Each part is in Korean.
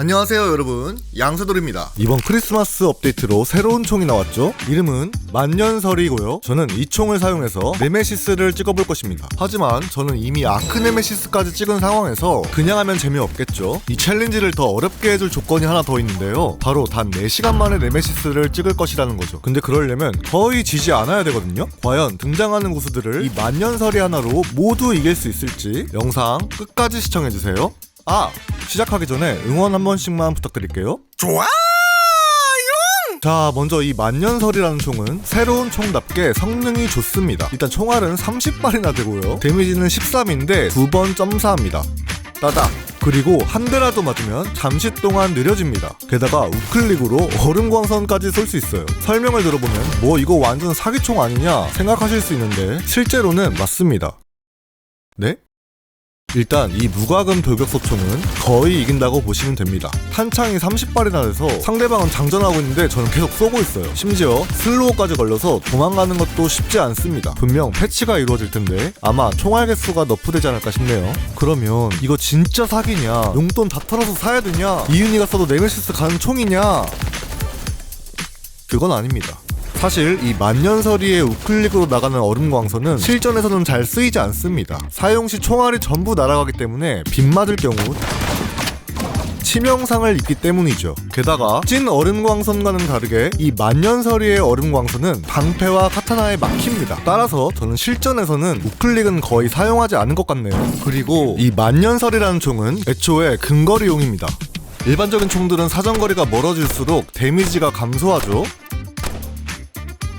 안녕하세요 여러분 양세돌입니다 이번 크리스마스 업데이트로 새로운 총이 나왔죠? 이름은 만년설이고요. 저는 이 총을 사용해서 네메시스를 찍어볼 것입니다. 하지만 저는 이미 아크 네메시스까지 찍은 상황에서 그냥 하면 재미없겠죠? 이 챌린지를 더 어렵게 해줄 조건이 하나 더 있는데요. 바로 단 4시간 만에 네메시스를 찍을 것이라는 거죠. 근데 그러려면 거의 지지 않아야 되거든요? 과연 등장하는 고수들을 이 만년설이 하나로 모두 이길 수 있을지 영상 끝까지 시청해주세요. 아! 시작하기 전에 응원 한 번씩만 부탁드릴게요. 좋아 자, 먼저 이 만년설이라는 총은 새로운 총답게 성능이 좋습니다. 일단 총알은 30발이나 되고요. 데미지는 13인데 두 번 점사합니다. 따닥. 그리고 한 대라도 맞으면 잠시 동안 느려집니다. 게다가 우클릭으로 얼음광선까지 쏠 수 있어요. 설명을 들어보면 뭐 이거 완전 사기총 아니냐 생각하실 수 있는데 실제로는 맞습니다. 네? 일단 이 무과금 돌격소총은 거의 이긴다고 보시면 됩니다. 탄창이 30발이나 돼서 상대방은 장전하고 있는데 저는 계속 쏘고 있어요. 심지어 슬로우까지 걸려서 도망가는 것도 쉽지 않습니다. 분명 패치가 이루어질 텐데 아마 총알 개수가 너프되지 않을까 싶네요. 그러면 이거 진짜 사기냐? 용돈 다 털어서 사야 되냐? 이윤이가 써도 네메시스 가는 총이냐? 그건 아닙니다. 사실 이 만년설이의 우클릭으로 나가는 얼음광선은 실전에서는 잘 쓰이지 않습니다. 사용 시 총알이 전부 날아가기 때문에 빗 맞을 경우 치명상을 입기 때문이죠. 게다가 찐 얼음광선과는 다르게 이 만년설이의 얼음광선은 방패와 카타나에 막힙니다. 따라서 저는 실전에서는 우클릭은 거의 사용하지 않은 것 같네요. 그리고 이 만년설이라는 총은 애초에 근거리용입니다. 일반적인 총들은 사정거리가 멀어질수록 데미지가 감소하죠.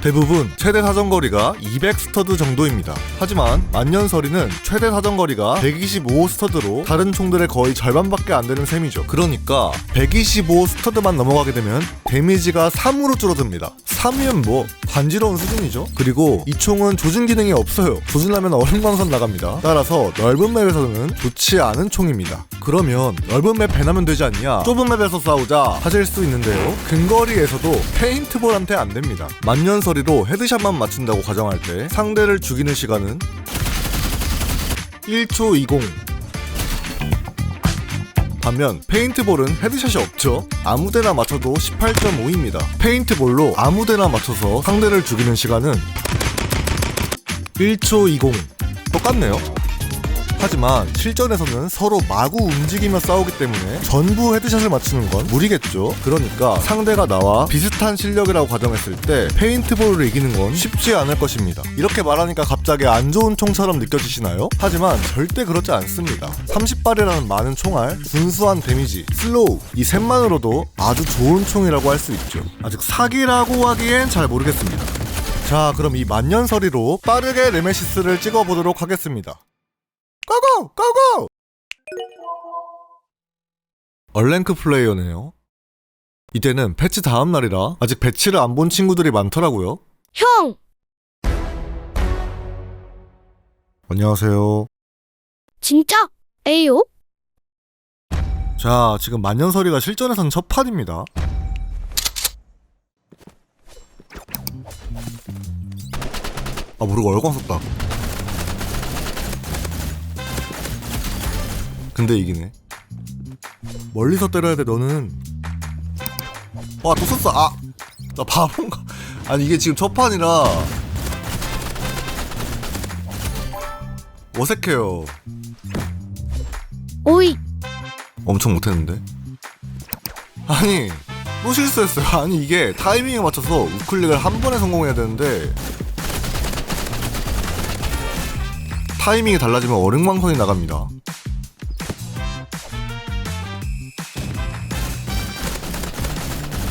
대부분 최대 사정거리가 200 스터드 정도입니다. 하지만 만년설이는 최대 사정거리가 125 스터드로 다른 총들의 거의 절반밖에 안 되는 셈이죠. 그러니까 125 스터드만 넘어가게 되면 데미지가 3으로 줄어듭니다. 3이면 뭐 간지러운 수준이죠. 그리고 이 총은 조준 기능이 없어요. 조준하면 얼음광선 나갑니다. 따라서 넓은 맵에서는 좋지 않은 총입니다. 그러면 넓은 맵 배나면 되지 않냐? 좁은 맵에서 싸우자 하실 수 있는데요. 근거리에서도 페인트볼한테 안 됩니다. 만년설 이로 헤드샷만 맞춘다고 가정할 때 상대를 죽이는 시간은 1초 20. 반면 페인트볼은 헤드샷이 없죠. 아무데나 맞춰도 18.5입니다. 페인트볼로 아무데나 맞춰서 상대를 죽이는 시간은 1초 20. 똑같네요. 하지만 실전에서는 서로 마구 움직이며 싸우기 때문에 전부 헤드샷을 맞추는 건 무리겠죠. 그러니까 상대가 나와 비슷한 실력이라고 가정했을 때 페인트볼을 이기는 건 쉽지 않을 것입니다. 이렇게 말하니까 갑자기 안 좋은 총처럼 느껴지시나요? 하지만 절대 그렇지 않습니다. 30발이라는 많은 총알, 순수한 데미지, 슬로우 이 셋만으로도 아주 좋은 총이라고 할 수 있죠. 아직 사기라고 하기엔 잘 모르겠습니다. 자, 그럼 이 만년설이로 빠르게 레메시스를 찍어보도록 하겠습니다. 고고! 고고! 얼랭크 플레이어네요. 이때는 패치 다음 날이라 아직 배치를 안 본 친구들이 많더라고요. 형! 안녕하세요. 진짜? 에요? 자, 지금 만년설이가 실전에선 첫 판입니다. 아, 모르고 얼광 썼다. 근데 이기네. 멀리서 때려야 돼, 너는. 와, 또 썼어. 아! 나 바본가. 아니, 이게 지금 첫 판이라. 어색해요. 오이! 엄청 못했는데? 아니 또 실수했어요 아니 이게 타이밍에 맞춰서 우클릭을 한 번에 성공해야 되는데 타이밍이 달라지면 얼음광선이 나갑니다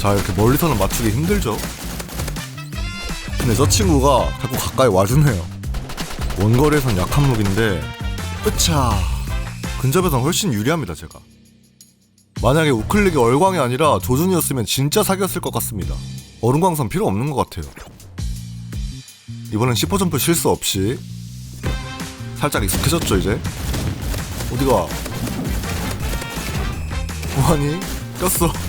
자 이렇게 멀리서는 맞추기 힘들죠. 근데 저 친구가 자꾸 가까이 와주네요. 원거리에선 약한 무기인데 으차 근접에선 훨씬 유리합니다 제가. 만약에 우클릭이 얼광이 아니라 조준이었으면 진짜 사기였을 것 같습니다. 얼음광선 필요 없는 것 같아요. 이번엔 10호 점프 실수 없이 살짝 익숙해졌죠 이제? 어디가? 뭐하니 꼈어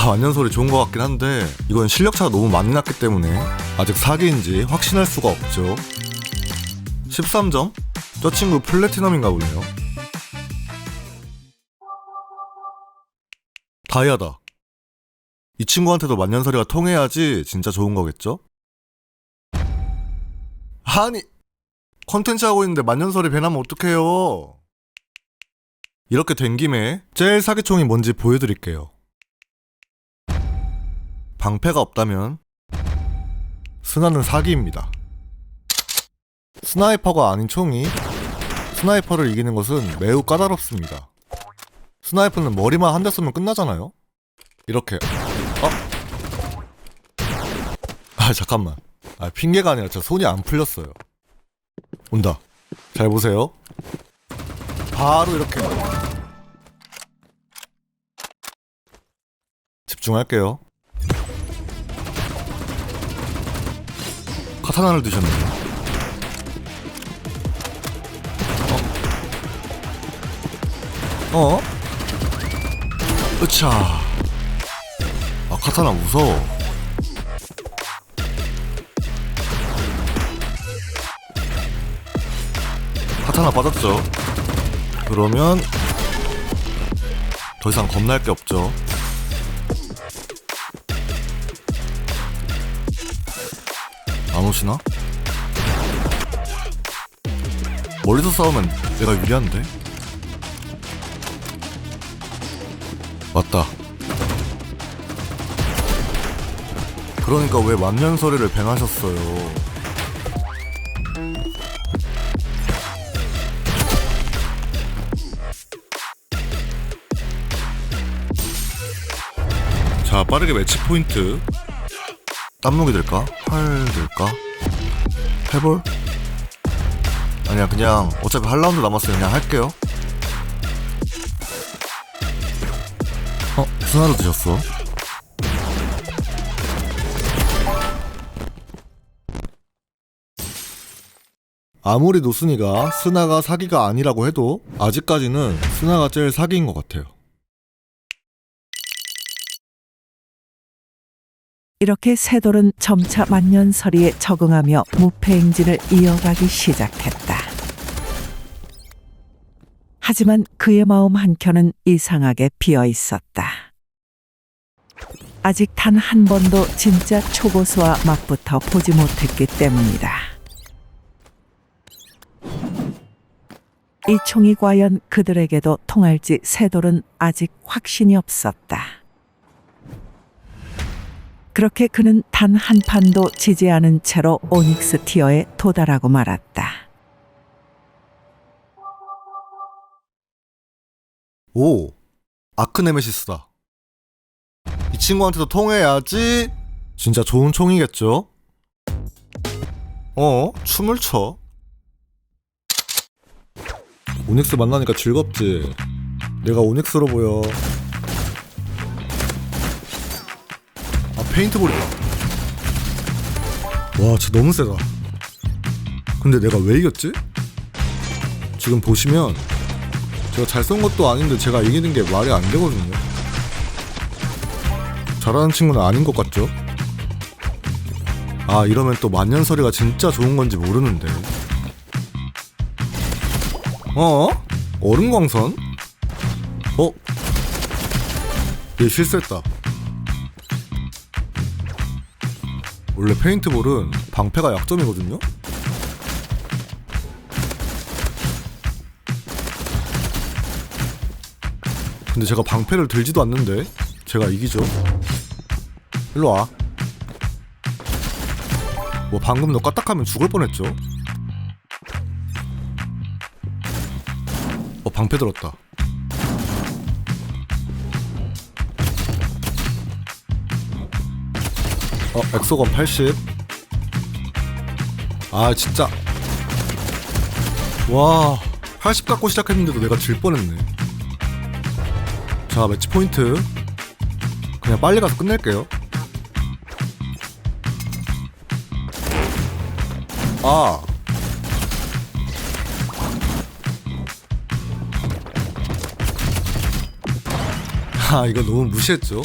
아 완전 소리 좋은 것 같긴 한데 이건 실력차가 너무 많이 났기 때문에 아직 사기인지 확신할 수가 없죠 13점? 저 친구 플래티넘인가 보네요. 다이아다. 이 친구한테도 만년설이가 통해야지 진짜 좋은 거겠죠? 아니, 컨텐츠 하고 있는데 만년설이 배나면 어떡해요? 이렇게 된 김에 제일 사기총이 뭔지 보여드릴게요. 방패가 없다면 스나는 사기입니다. 스나이퍼가 아닌 총이 스나이퍼를 이기는 것은 매우 까다롭습니다. 스나이퍼는 머리만 한 대 쏘면 끝나잖아요? 이렇게. 어? 아, 잠깐만. 아, 핑계가 아니라 저 손이 안 풀렸어요. 온다. 잘 보세요. 바로 이렇게. 집중할게요. 카타나를 드셨네요. 어? 어? 으차. 아, 카타나 무서워. 카타나 빠졌죠? 그러면 더 이상 겁날 게 없죠. 오시나? 멀리서 싸우면 내가 유리한데? 맞다. 그러니까 왜 만년설이를 뱅하셨어요? 자, 빠르게 매치 포인트. 땀무기 될까? 활 될까? 해볼? 아니야, 그냥 어차피 할 라운드 남았으니 그냥 할게요. 어, 스나를 드셨어? 아무리 노순이가 스나가 사기가 아니라고 해도 아직까지는 스나가 제일 사기인 것 같아요. 이렇게 세돌은 점차 만년설이에 적응하며 무패 행진을 이어가기 시작했다. 하지만 그의 마음 한켠은 이상하게 비어 있었다. 아직 단 한 번도 진짜 초고수와 맞붙어 보지 못했기 때문이다. 이 총이 과연 그들에게도 통할지 세돌은 아직 확신이 없었다. 그렇게 그는 단 한 판도 지지 않은 채로 오닉스 티어에 도달하고 말았다. 오, 아크네메시스다. 이 친구한테도 통해야지. 진짜 좋은 총이겠죠? 어, 춤을 춰. 오닉스 만나니까 즐겁지. 내가 오닉스로 보여. 페인트볼이다. 와, 진짜 너무 세다. 근데 내가 왜 이겼지? 지금 보시면 제가 잘 쏜 것도 아닌데 제가 이기는 게 말이 안 되거든요. 잘하는 친구는 아닌 것 같죠? 아 이러면 또 만년설이가 진짜 좋은 건지 모르는데. 어? 얼음광선? 어? 얘 실수했다. 원래 페인트볼은 방패가 약점이거든요? 근데 제가 방패를 들지도 않는데 제가 이기죠. 일로 와. 뭐 방금 너 까딱하면 죽을 뻔했죠. 어 방패 들었다. 어 엑소건 80. 아 진짜. 와. 80 갖고 시작했는데도 내가 질 뻔했네. 자, 매치 포인트. 그냥 빨리 가서 끝낼게요. 아. 아, 이거 너무 무시했죠?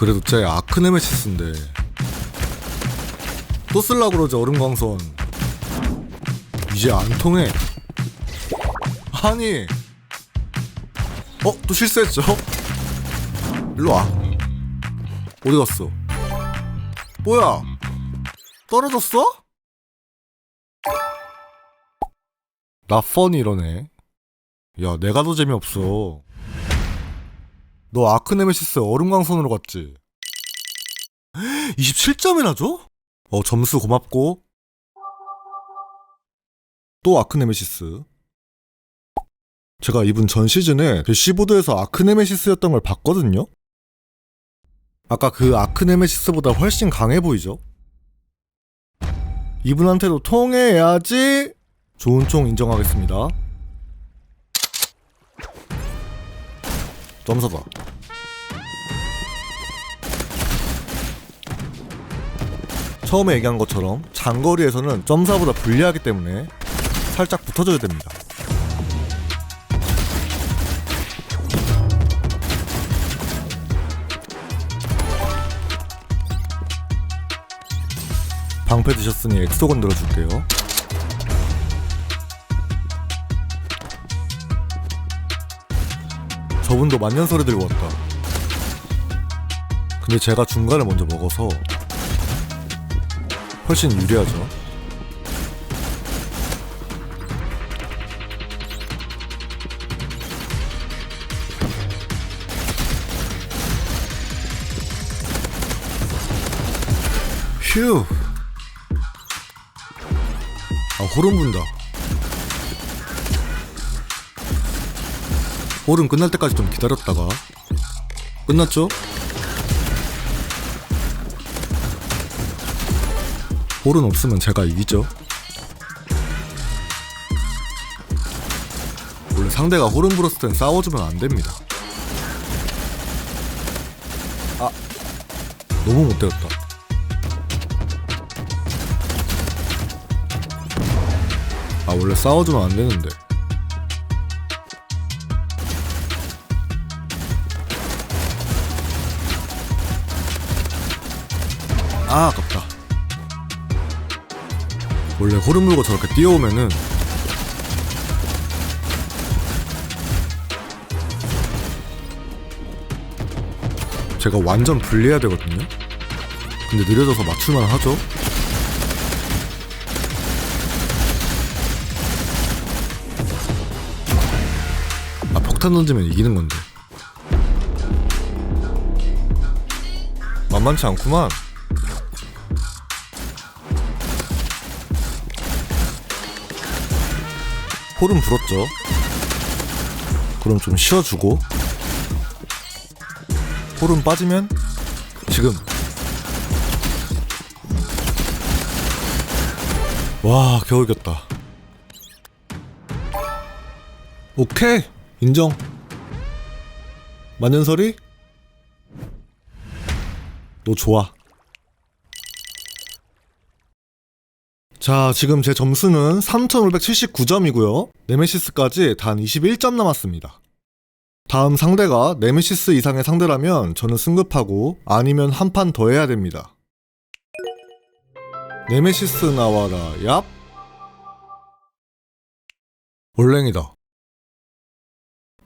그래도 제 아크네메시스인데. 또 쓸라 그러지, 얼음광선. 이 이제 안 통해. 아니. 어, 또 실수했죠? 일로 와. 어디 갔어? 뭐야? 떨어졌어? 라펀이 이러네. 야, 내가 더 재미없어. 너 아크네메시스 얼음광선으로 갔지? 27점이나 줘? 어, 점수 고맙고. 또 아크네메시스. 제가 이분 전 시즌에 대시보드에서 아크네메시스였던 걸 봤거든요? 아까 그 아크네메시스보다 훨씬 강해 보이죠? 이분한테도 통해야지 좋은 총 인정하겠습니다. 점사다. 처음에 얘기한 것처럼 장거리에서는 점사보다 불리하기 때문에 살짝 붙어줘야 됩니다. 방패 드셨으니 엑소건 들어줄게요. 저분도 만년설에 들고 왔다. 근데 제가 중간을 먼저 먹어서 훨씬 유리하죠. 휴. 아, 호름 분다. 호름 끝날 때까지 좀 기다렸다가. 끝났죠? 홀은 없으면 제가 이기죠. 원래 상대가 호른 불었을 땐 싸워주면 안 됩니다. 아, 너무 못 때렸다. 아, 원래 싸워주면 안 되는데. 아, 아깝다. 원래 호름 물고 저렇게 뛰어오면은 제가 완전 불리해야 되거든요. 근데 느려져서 맞출만 하죠. 아 폭탄 던지면 이기는 건데. 만만치 않구만. 홀은 불었죠. 그럼 좀 쉬어주고 홀은 빠지면 지금 와 겨우 이겼다. 오케이 인정. 만년설이 너 좋아. 자, 지금 제 점수는 3579점이고요. 네메시스까지 단 21점 남았습니다. 다음 상대가 네메시스 이상의 상대라면 저는 승급하고 아니면 한 판 더 해야 됩니다. 네메시스 나와라, 얍. 올랭이다.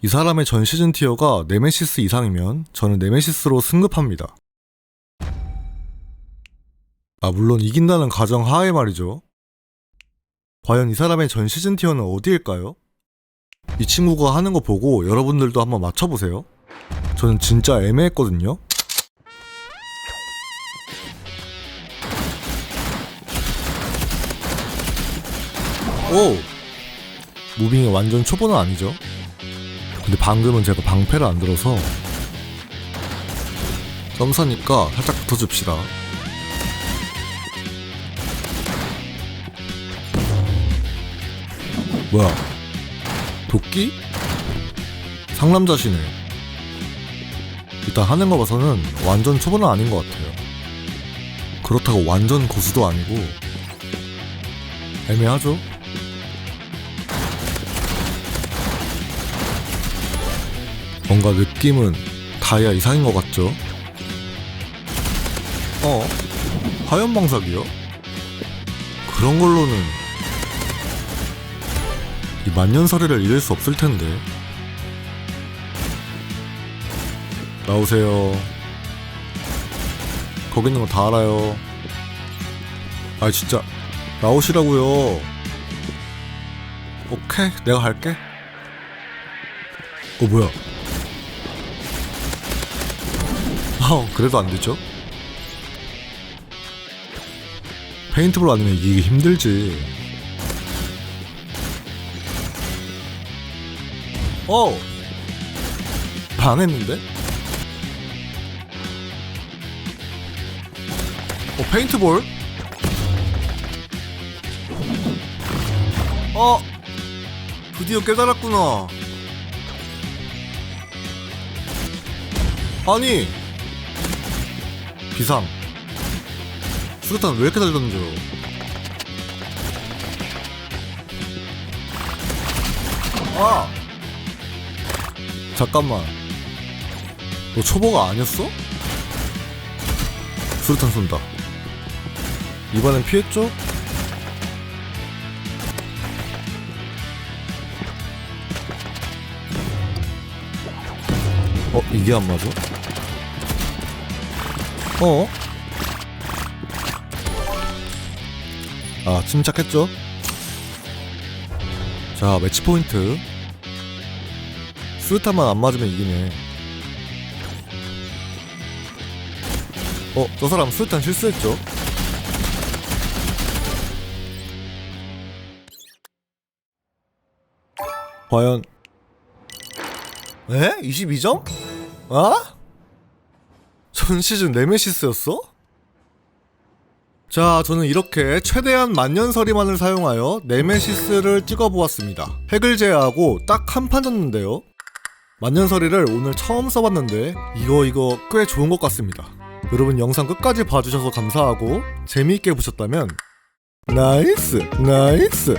이 사람의 전 시즌 티어가 네메시스 이상이면 저는 네메시스로 승급합니다. 아, 물론 이긴다는 가정 하에 말이죠. 과연 이 사람의 전 시즌 티어는 어디일까요? 이 친구가 하는 거 보고 여러분들도 한번 맞춰보세요. 저는 진짜 애매했거든요. 오! 무빙이 완전 초보는 아니죠. 근데 방금은 제가 방패를 안 들어서 점사니까 살짝 붙어줍시다. 뭐야? 도끼? 상남자시네. 일단 하는 거 봐서는 완전 초보는 아닌 것 같아요. 그렇다고 완전 고수도 아니고 애매하죠? 뭔가 느낌은 다이아 이상인 것 같죠? 어? 하얀방석이요? 그런 걸로는 이 만년설이를 잃을 수 없을 텐데. 나오세요. 거기 있는 거 다 알아요. 아 진짜 나오시라고요. 오케이, 내가 갈게. 어 뭐야? 아, 그래도 안 되죠? 페인트볼 아니면 이기기 힘들지. 어! 반했는데? 어, 페인트볼? 어! 드디어 깨달았구나. 아니! 비상. 수류탄 왜 이렇게 잘 던져? 아! 잠깐만. 너 초보가 아니었어? 수류탄 쏜다. 이번엔 피했죠? 어, 이게 안 맞아? 어? 아, 침착했죠? 자, 매치 포인트. 수류탄만 안 맞으면 이기네. 어, 저 사람 수류탄 실수했죠? 과연 에? 22점? 아? 전 시즌 네메시스였어? 자, 저는 이렇게 최대한 만년설이만을 사용하여 네메시스를 찍어보았습니다. 핵을 제외하고 딱 한 판 졌는데요. 만년설이를 오늘 처음 써봤는데 이거 이거 꽤 좋은 것 같습니다. 여러분 영상 끝까지 봐주셔서 감사하고 재미있게 보셨다면 나이스 나이스